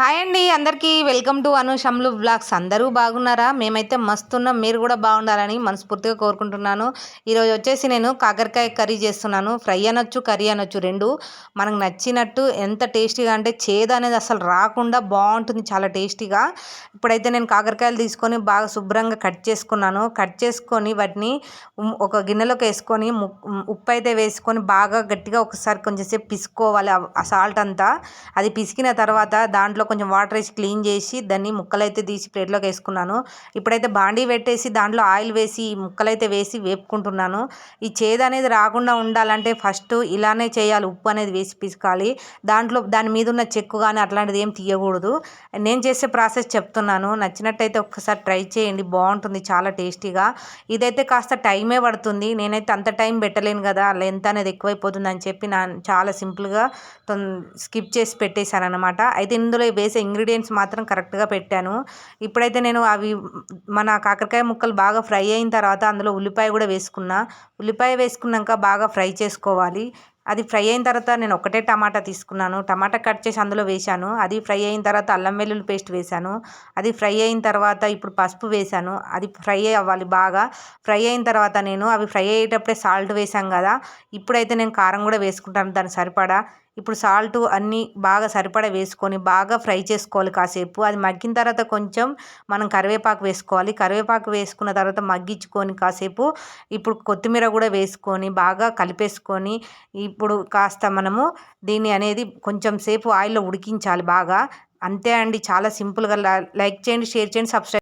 Hi అండి అందరికీ welcome to అనుషమ్లు blogs అందరూ బాగున్నారా? మేమైతే మస్తున్నాం మీరు కూడా బాగుండాలని మనస్ఫూర్తిగా కోరుకుంటున్నాను. ఈరోజు వచ్చేసి నేను కాకరకాయ కర్రీ చేస్తున్నాను. ఫ్రై అనొచ్చు కర్రీ అనొచ్చు రెండు. మనకు నచ్చినట్టు ఎంత టేస్టీగా అంటే చేదు అనేది అసలు రాకుండా బాగుంటుంది చాలా టేస్టీగా. ఇప్పుడైతే నేను కాకరకాయలు తీసుకొని బాగా శుభ్రంగా కట్ చేసుకున్నాను. కట్ చేసుకొని వాటిని ఒక గిన్నెలోకి వేసుకొని ఉప్పు అయితే వేసుకొని బాగా గట్టిగా ఒకసారి కొంచెంసేపు పిసుకోవాలి ఆ సాల్ట్ అంతా. అది పిసికిన తర్వాత దాంట్లో కొంచెం వాటర్ వేసి క్లీన్ చేసి దాన్ని ముక్కలైతే తీసి ప్లేట్లోకి వేసుకున్నాను. ఇప్పుడైతే బాండీ పెట్టేసి దాంట్లో ఆయిల్ వేసి ముక్కలైతే వేసి వేపుకుంటున్నాను. ఈ చేదు అనేది రాకుండా ఉండాలంటే ఫస్ట్ ఇలానే చేయాలి. ఉప్పు అనేది వేసి పిసుకాలి. దాంట్లో దాని మీద ఉన్న చెక్కు కానీ అట్లాంటిది ఏం తీయకూడదు. నేను చేసే ప్రాసెస్ చెప్తున్నాను. నచ్చినట్టయితే ఒక్కసారి ట్రై చేయండి. బాగుంటుంది. చాలా టేస్టీగా. ఇదైతే కాస్త టైమే పడుతుంది. నేనైతే అంత టైం పెట్టలేను కదా. లెంత్ అనేది ఎక్కువైపోతుంది అని చెప్పి నా చాలా సింపుల్గా స్కిప్ చేసి పెట్టేశాను అనమాట అయితే ఇందులో వేసే ఇంగ్రీడియంట్స్ మాత్రం కరెక్ట్గా పెట్టాను. ఇప్పుడైతే నేను అవి మన కాకరకాయ ముక్కలు బాగా ఫ్రై అయిన తర్వాత అందులో ఉల్లిపాయ కూడా వేసుకున్నా. ఉల్లిపాయ వేసుకున్నాక బాగా ఫ్రై చేసుకోవాలి. అది ఫ్రై అయిన తర్వాత నేను ఒకటే టమాటా తీసుకున్నాను. టమాటా కట్ చేసి అందులో వేశాను. అది ఫ్రై అయిన తర్వాత అల్లం వెల్లుల్లి పేస్ట్ వేశాను. అది ఫ్రై అయిన తర్వాత ఇప్పుడు పసుపు వేశాను. అది ఫ్రై అవ్వాలి బాగా. ఫ్రై అయిన తర్వాత నేను అవి ఫ్రై అయ్యేటప్పుడే సాల్ట్ వేసాం కదా. ఇప్పుడైతే నేను కారం కూడా వేసుకుంటాను. దాని సరిపడా ఇప్పుడు సాల్ట్ అన్నీ బాగా సరిపడా వేసుకొని బాగా ఫ్రై చేసుకోవాలి కాసేపు. అది మగ్గిన తర్వాత కొంచెం మనం కరివేపాకు వేసుకోవాలి. కరివేపాకు వేసుకున్న తర్వాత మగ్గించుకొని కాసేపు ఇప్పుడు కొత్తిమీర కూడా వేసుకొని బాగా కలిపేసుకొని ఇప్పుడు కాస్త మనము దీన్ని అనేది కొంచెం సేపు ఆయిల్లో ఉడికించాలి బాగా. అంతే అండి. చాలా సింపుల్గా లైక్ చేయండి షేర్ చేయండి సబ్స్క్రైబ్